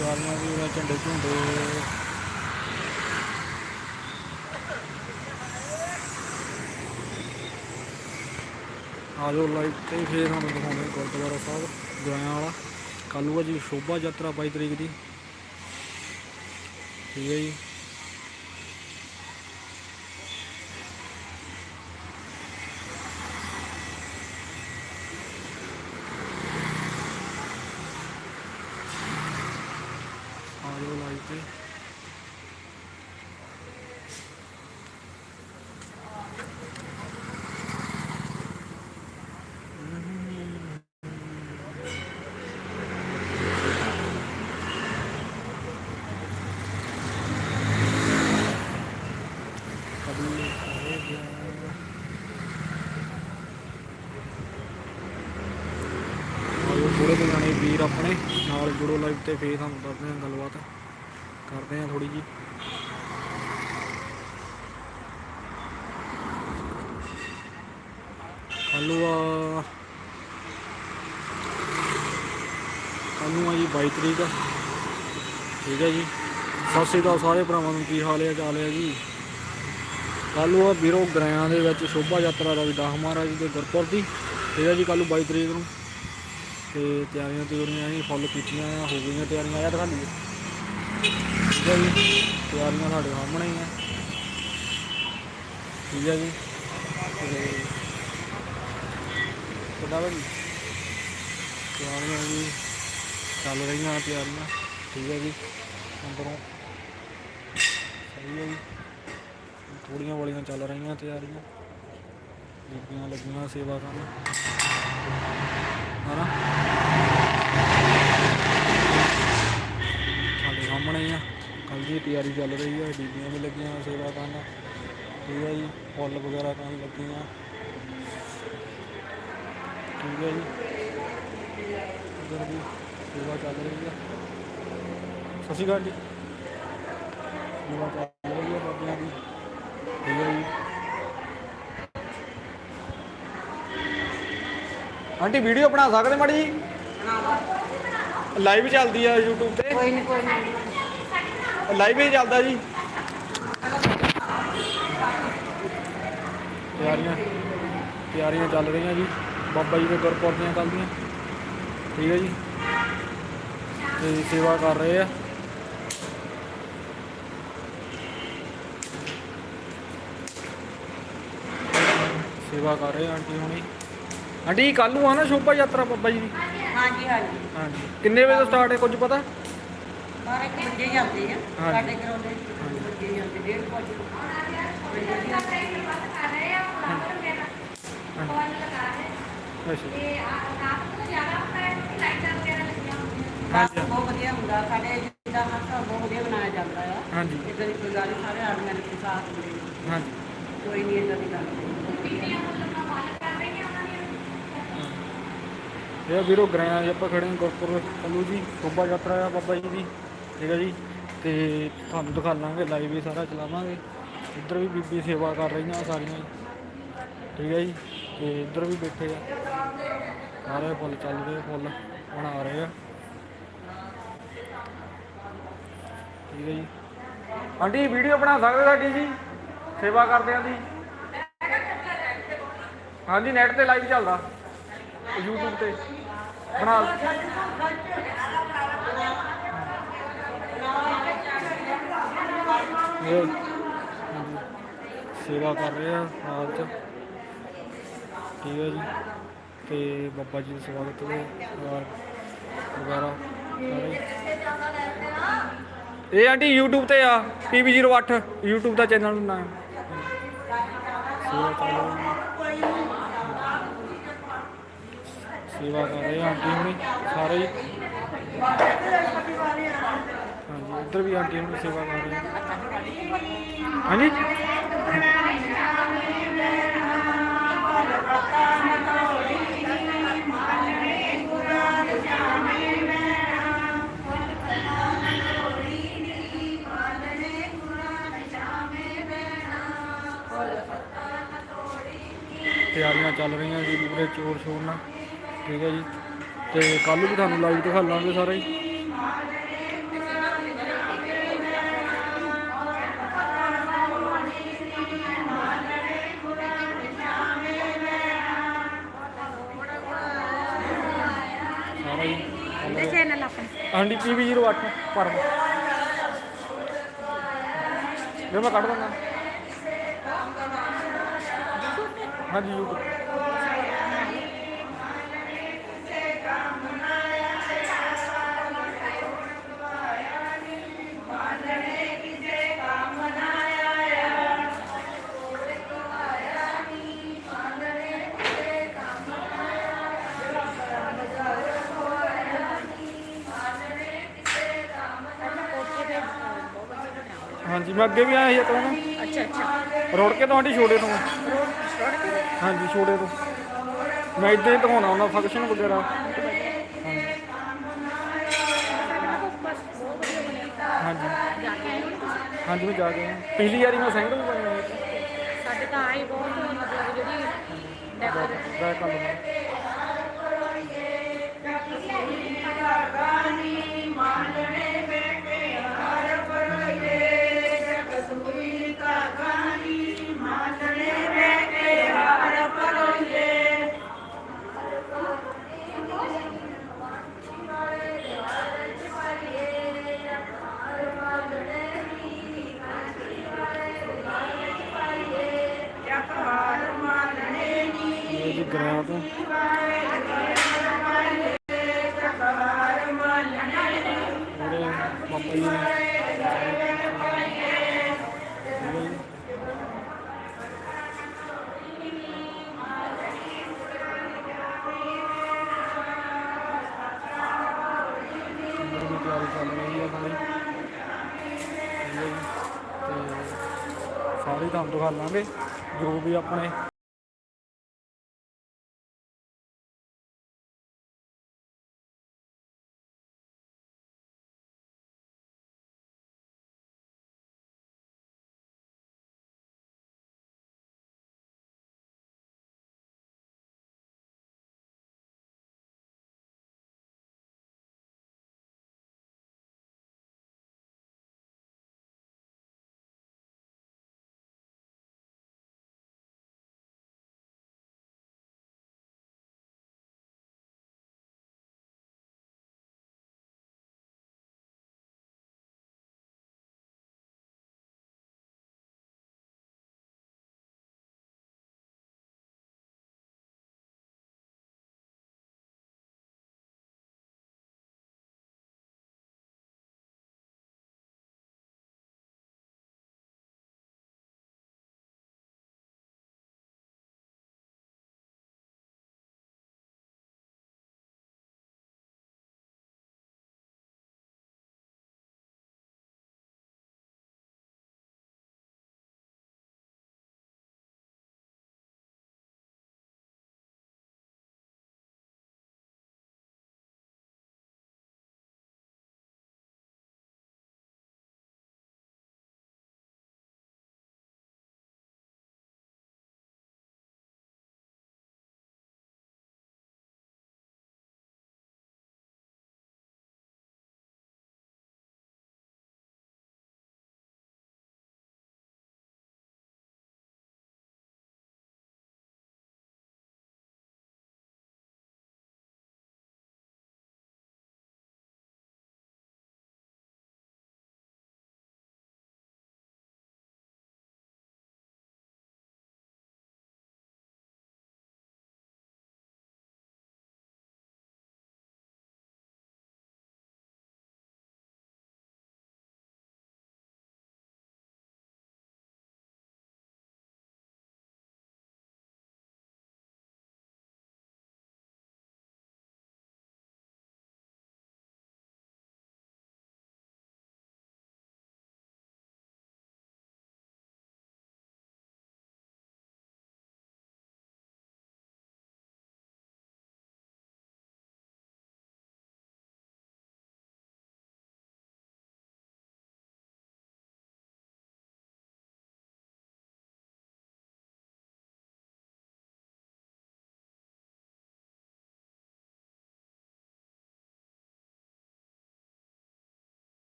ਤਿਆਰੀਆਂ ਵੀ ਉਹਨਾਂ ਝੰਡੇ ਝੁੰਡੇ। ਆਜੋ ਲਾਈਵ ਤੇ ਫੇਰ ਤੁਹਾਨੂੰ ਦਿਖਾਉਂਦੇ ਗੁਰਦੁਆਰਾ ਸਾਹਿਬ ਗੋਇਆਂ ਵਾਲਾ। ਕੱਲ੍ਹ ਆ ਜੀ ਸ਼ੋਭਾ ਯਾਤਰਾ 22 ਤਰੀਕ ਦੀ। ਠੀਕ ਹੈ ਜੀ ਆਜੋ ਲਾਈਵ ਤੇ ਕਦੀ ਹੋ ਗਿਆ ਆਜੋ ਥੋੜੇ ਕੁ ਜਾਣੇ ਵੀਰ ਆਪਣੇ ਨਾਲ ਜੁੜੋ ਲਾਈਵ ਤੇ ਫੇਰ ਤੁਹਾਨੂੰ ਦੱਸਦੇ ਹਾਂ ਗੱਲਬਾਤ। ਕਰਦੇ ਹਾਂ ਥੋੜੀ ਜੀ ਕੱਲ੍ਹ ਆ ਕੱਲ੍ਹ ਨੂੰ ਜੀ 22 ਤਰੀਕ। ਠੀਕ ਹੈ ਜੀ। ਸਤਿ ਸ਼੍ਰੀ ਅਕਾਲ ਸਾਰੇ ਭਰਾਵਾਂ ਨੂੰ, ਕੀ ਹਾਲ ਹੈ, ਚਾਲ ਹੈ ਜੀ? ਕੱਲ੍ਹ ਨੂੰ ਆ ਵੀਰੋ ਗਰਾਇਆਂ ਦੇ ਵਿੱਚ ਸ਼ੋਭਾ ਯਾਤਰਾ ਰਵਿਦਾਸ ਮਹਾਰਾਜ ਦੇ ਗੁਰਪੁਰ ਦੀ। ਠੀਕ ਹੈ ਜੀ, ਕੱਲ੍ਹ ਨੂੰ 22 ਤਰੀਕ ਨੂੰ। ਤੇ ਤਿਆਰੀਆਂ ਤਿਆਰੀਆਂ ਜੀ ਫੁੱਲ ਕੀਤੀਆਂ ਆ, ਹੋ ਗਈਆਂ ਤਿਆਰੀਆਂ ਆ ਦਿਖਾ ਲਈਏ। ਠੀਕ ਹੈ ਜੀ, ਤਿਆਰੀਆਂ ਸਾਡੇ ਸਾਹਮਣੇ ਹੀ ਆ। ਠੀਕ ਹੈ ਜੀ, ਤੇ ਬਈ? ਤਿਆਰੀਆਂ ਜੀ, ਚੱਲ ਰਹੀਆਂ ਤਿਆਰੀਆਂ। ਠੀਕ ਹੈ ਜੀ, ਅੰਦਰੋਂ। ਸਹੀ ਹੈ ਜੀ ਥੋੜੀਆਂ ਵਾਲੀਆਂ ਚੱਲ ਰਹੀਆਂ ਤਿਆਰੀਆਂ। ਬੀਬੀਆਂ ਲੱਗੀਆਂ ਸੇਵਾ ਕਰਨ। ਹਨਾ? ਸਾਡੇ ਸਾਹਮਣੇ ਹੀ ਆ। ਕੱਲ੍ਹ ਦੀ ਤਿਆਰੀ ਚੱਲ ਰਹੀ ਹੈ ਬੀਬੀਆਂ ਵੀ ਲੱਗੀਆਂ ਸੇਵਾ ਕਰਨ। ਠੀਕ ਹੈ ਜੀ। ਫੁੱਲ ਵਗੈਰਾ ਕਰਨ ਲੱਗੀਆਂ। ਠੀਕ ਹੈ ਜੀ। ਇੱਧਰ ਵੀ ਸੇਵਾ ਚੱਲ ਰਹੀ ਹੈ ਸਤਿ ਸ਼੍ਰੀ ਅਕਾਲ ਜੀ। ਸੇਵਾ ਚੱਲ ਆਂਟੀ ਵੀਡੀਓ ਬਣਾ ਸਕਦੇ ਮਾੜੀ ਜੀ? ਲਾਈਵ ਚੱਲਦੀ ਆ YouTube ਤੇ। ਕੋਈ ਨਹੀਂ ਕੋਈ ਨਹੀਂ ਲਾਈਵ ਹੀ ਚੱਲਦਾ ਜੀ। ਤਿਆਰੀਆਂ ਤਿਆਰੀਆਂ ਚੱਲ ਰਹੀਆਂ ਜੀ। ਬਾਬਾ ਜੀ ਦੇ ਗੁਰਪੁਰਬ ਦੀਆਂ ਕੱਲ੍ਹ ਦੀਆਂ ਠੀਕ ਹੈ ਜੀ। ਤੇ ਸੇਵਾ ਕਰ ਰਹੇ ਆ। ਸੇਵਾ ਕਰ ਰਹੇ ਆਂਟੀ ਹੁਣੀ। ਆਂਟੀ ਕੱਲ ਨੂੰ ਆ ਨਾ ਸ਼ੋਭਾ ਯਾਤਰਾ ਬਾਬਾ ਜੀ ਦੀ? ਹਾਂਜੀ ਹਾਂਜੀ। ਹਾਂਜੀ। ਕਿੰਨੇ ਵਜੇ ਤੋਂ ਸਟਾਰਟ ਹੈ ਕੁਝ ਪਤਾ? ਬਾਰਾਂ ਇੱਕ ਵਜੇ ਜਾਂਦੇ ਆ। ਹਾਂਜੀ। ਸਾਡੇ ਘਰੋਂ ਦੇ ਵਜੇ ਜਾਂਦੇ ਡੇਢ ਕੁ ਵਜੇ। ਅੱਛਾ। ਰਾਤ ਨੂੰ ਬਹੁਤ ਵਧੀਆ ਹੁੰਦਾ। ਸਾਡੇ ਜਿੱਦਾਂ ਹਰ ਸਾਲ ਬਹੁਤ ਵਧੀਆ ਮਨਾਇਆ ਜਾਂਦਾ ਆ। ਹਾਂਜੀ। ਇਦਾਂ ਦੀ ਕੋਈ ਗੱਲ ਨੀ, ਸਾਰੇ ਆੜ ਮਿਲ ਕੇ ਸਾਥ ਦੇ ਹਾਂਜੀ। ਕੋਈ ਨਹੀਂ ਇਦਾਂ ਦੀ ਗੱਲ ਇਹ ਵੀਰੋ ਗ੍ਰਾਂ ਆਪਾਂ ਖੜੇ ਹਾਂ ਗੁਰਪੁਰ ਕੱਲੂ ਜੀ, ਸ਼ੋਭਾ ਯਾਤਰਾ ਆ ਬਾਬਾ ਜੀ ਦੀ, ਠੀਕ ਹੈ ਜੀ। ਤੇ ਤੁਹਾਨੂੰ ਦਿਖਾ ਲਾਂਗੇ ਲਾਈਵ ਵੀ ਸਾਰਾ ਚਲਾਵਾਂਗੇ। ਇੱਧਰ ਵੀ ਬੀਬੀ ਸੇਵਾ ਕਰ ਰਹੀਆਂ ਸਾਰੀਆਂ ਠੀਕ ਹੈ ਜੀ। ਤੇ ਇੱਧਰ ਵੀ ਬੈਠੇ ਆ। ਸਾਰੇ ਫੁੱਲ ਚੱਲ ਰਹੇ, ਫੁੱਲ ਬਣਾ ਰਹੇ ਆ। ਠੀਕ ਹੈ ਜੀ। ਆਂਟੀ, ਵੀਡੀਓ ਬਣਾ ਸਕਦੇ ਸਾਡੀ ਜੀ? ਸੇਵਾ ਕਰਦੇ ਆਂ ਦੀ। ਹਾਂਜੀ ਨੈਟ ਤੇ ਲਾਈਵ ਚੱਲਦਾ। YouTube ਤੇ। ਬਣਾ ਸੇਵਾ ਕਰ ਰਹੇ ਆ ਨਾਲ ਚ। ਠੀਕ ਹੈ ਜੀ। ਤੇ ਬਾਬਾ ਜੀ ਦਾ ਸਵਾਗਤ ਹੈ ਔਰ ਵਗੈਰਾ ਇਹ ਆਂਟੀ YouTube ਤੇ ਆ PB08 YouTube ਦਾ ਚੈਨਲ ਨਾਮ ਸੇਵਾ ਚੱਲ ਰਹੀ ਹੈ ਸੇਵਾ ਕਰ ਰਹੇ ਆ, ਆਂਟੀ ਹੁਣੀ ਸਾਰੇ ਹੀ। ਹਾਂਜੀ, ਇੱਧਰ ਵੀ ਆਂਟੀ ਹੁਣੀ ਸੇਵਾ ਕਰ ਰਹੇ ਆ। ਹਾਂਜੀ? ਤਿਆਰੀਆਂ ਚੱਲ ਰਹੀਆਂ ਜੀ, ਪੂਰੇ ਚੋਰ ਸ਼ੋਰ ਨਾਲ। ਠੀਕ ਹੈ ਜੀ। ਤੇ ਕੱਲ ਵੀ ਤੁਹਾਨੂੰ ਲਾਈਵ ਦਿਖਾ ਲਾਂਗੇ ਸਾਰਾ। ਹੀ ਹਾਂਡੀ ਪੀਵੀ 08 ਪਰਮ ਜੇ ਮੈਂ ਕੱਢ ਦਿੰਦਾ। ਹਾਂਜੀ YouTube ਮੈਂ ਅੱਗੇ ਵੀ ਆਇਆ ਸੀ ਇੱਕ ਵਾਰ। ਅੱਛਾ ਅੱਛਾ। ਰੋੜ ਕੇ ਤੁਹਾਡੀ ਛੋੜੇ ਤੋਂ। ਹਾਂਜੀ ਛੋੜੇ ਤੋਂ। ਮੈਂ ਇਦਾਂ ਹੀ ਦਿਖਾਉਣਾ ਹੁੰਦਾ ਫੰਕਸ਼ਨ ਵਗੈਰਾ। ਹਾਂਜੀ? ਹਾਂਜੀ ਮੈਂ ਜਾ ਕੇ ਆਇਆ। ਪਿਛਲੀ ਵਾਰੀ ਮੈਂ ਸਿੰਗਲ ਵੀ ਸਾਡੇ ਤਾਂ ਆਈ ਬਹੁਤ ਮਤਲਬ ਜਿਹੜੀ ਡੈਕੋਰੇਟ ਬੈਕ ਕਰ ਲਵਾਂ ਤੁਹਾਨੂੰ ਦਿਖਾ ਲਾਂਗੇ ਜੋ ਵੀ ਆਪਣੇ